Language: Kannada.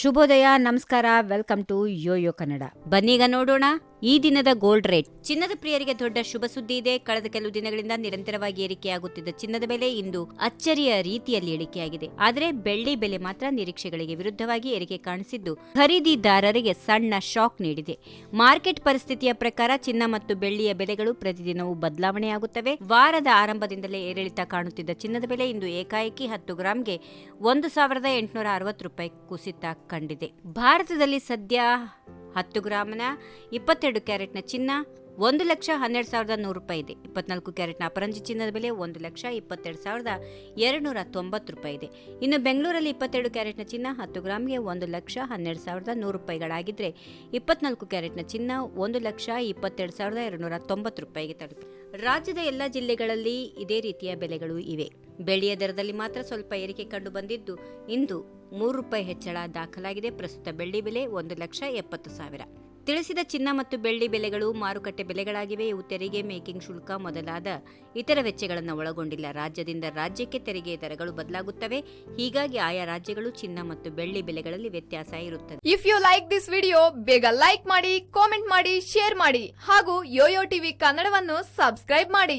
ಶುಭೋದಯ ನಮಸ್ಕಾರ ವೆಲ್ಕಮ್ ಟು ಯೋಯೋ ಕನ್ನಡ. ಬನ್ನೀಗ ನೋಡೋಣ. ಈ ದಿನದ ಗೋಲ್ಡ್ ರೇಟ್. ಚಿನ್ನದ ಪ್ರಿಯರಿಗೆ ದೊಡ್ಡ ಶುಭ ಸುದ್ದಿ ಇದೆ. ಕಳೆದ ಕೆಲವು ದಿನಗಳಿಂದ ನಿರಂತರವಾಗಿ ಏರಿಕೆಯಾಗುತ್ತಿದ್ದ ಚಿನ್ನದ ಬೆಲೆ ಇಂದು ಅಚ್ಚರಿಯ ರೀತಿಯಲ್ಲಿ ಇಳಿಕೆಯಾಗಿದೆ ಆದರೆ ಬೆಳ್ಳಿ ಬೆಲೆ ಮಾತ್ರ ನಿರೀಕ್ಷೆಗಳಿಗೆ ವಿರುದ್ಧವಾಗಿ ಏರಿಕೆ ಕಾಣಿಸಿದ್ದು ಖರೀದಿದಾರರಿಗೆ ಸಣ್ಣ ಶಾಕ್ ನೀಡಿದೆ. ಮಾರ್ಕೆಟ್ ಪರಿಸ್ಥಿತಿಯ ಪ್ರಕಾರ ಚಿನ್ನ ಮತ್ತು ಬೆಳ್ಳಿಯ ಬೆಲೆಗಳು ಪ್ರತಿದಿನವೂ ಬದಲಾವಣೆಯಾಗುತ್ತವೆ. ವಾರದ ಆರಂಭದಿಂದಲೇ ಏರಿಳಿತ ಕಾಣುತ್ತಿದ್ದ ಚಿನ್ನದ ಬೆಲೆ ಇಂದು ಏಕಾಏಕಿ ಹತ್ತು ಗ್ರಾಂಗೆ ಒಂದು ಸಾವಿರದ ಎಂಟುನೂರ ಅರವತ್ತು ರೂಪಾಯಿ ಕುಸಿತ ಕಂಡಿದೆ. ಭಾರತದಲ್ಲಿ ಸದ್ಯ ಹತ್ತು ಗ್ರಾಮ್ನ ಇಪ್ಪತ್ತೆರಡು ಕ್ಯಾರೆಟ್ನ ಚಿನ್ನ ಒಂದು ಲಕ್ಷ ಹನ್ನೆರಡು ಸಾವಿರದ ನೂರು ರೂಪಾಯಿ ಇದೆ. ಇಪ್ಪತ್ನಾಲ್ಕು ಕ್ಯಾರೆಟ್ನ ಅಪರಂಜಿ ಚಿನ್ನದ ಬೆಲೆ ಒಂದು ಲಕ್ಷ ಇಪ್ಪತ್ತೆರಡು ಸಾವಿರದ ಎರಡುನೂರ ತೊಂಬತ್ತು ರೂಪಾಯಿ ಇದೆ. ಇನ್ನು ಬೆಂಗಳೂರಲ್ಲಿ ಇಪ್ಪತ್ತೆರಡು ಕ್ಯಾರೆಟ್ನ ಚಿನ್ನ ಹತ್ತು ಗ್ರಾಮ್ಗೆ ಒಂದು ಲಕ್ಷ ಹನ್ನೆರಡು ಸಾವಿರದ ನೂರು ರೂಪಾಯಿಗಳಾಗಿದ್ದರೆ ಇಪ್ಪತ್ನಾಲ್ಕು ಕ್ಯಾರೆಟ್ನ ಚಿನ್ನ ಒಂದು ಲಕ್ಷ ಇಪ್ಪತ್ತೆರಡು ಸಾವಿರದ ಎರಡುನೂರ ತೊಂಬತ್ತು ರೂಪಾಯಿಗೆ ತಲುಪಿದೆ ರಾಜ್ಯದ ಎಲ್ಲ ಜಿಲ್ಲೆಗಳಲ್ಲಿ ಇದೇ ರೀತಿಯ ಬೆಲೆಗಳು ಇವೆ. ಬೆಳೆಯ ದರದಲ್ಲಿ ಮಾತ್ರ ಸ್ವಲ್ಪ ಏರಿಕೆ ಕಂಡು ಬಂದಿದ್ದು ಇಂದು ಮೂರು ರೂಪಾಯಿ ಹೆಚ್ಚಳ ದಾಖಲಾಗಿದೆ. ಪ್ರಸ್ತುತ ಬೆಳ್ಳಿ ಬೆಲೆ ಒಂದು ಲಕ್ಷ ಎಪ್ಪತ್ತು ಸಾವಿರ. ತಿಳಿಸಿದ ಚಿನ್ನ ಮತ್ತು ಬೆಳ್ಳಿ ಬೆಲೆಗಳು ಮಾರುಕಟ್ಟೆ ಬೆಲೆಗಳಾಗಿವೆ. ಇವು ತೆರಿಗೆ ಮೇಕಿಂಗ್ ಶುಲ್ಕ ಮೊದಲಾದ ಇತರ ವೆಚ್ಚಗಳನ್ನು ಒಳಗೊಂಡಿಲ್ಲ. ರಾಜ್ಯದಿಂದ ರಾಜ್ಯಕ್ಕೆ ತೆರಿಗೆ ದರಗಳು ಬದಲಾಗುತ್ತವೆ. ಹೀಗಾಗಿ ಆಯಾ ರಾಜ್ಯಗಳು ಚಿನ್ನ ಮತ್ತು ಬೆಳ್ಳಿ ಬೆಲೆಗಳಲ್ಲಿ ವ್ಯತ್ಯಾಸ ಇರುತ್ತದೆ. If you like this video ಬೇಗ ಲೈಕ್ ಮಾಡಿ ಕಾಮೆಂಟ್ ಮಾಡಿ ಶೇರ್ ಮಾಡಿ ಹಾಗೂ ಯೋಯೋ ಟಿವಿ ಕನ್ನಡವನ್ನು ಸಬ್ಸ್ಕ್ರೈಬ್ ಮಾಡಿ.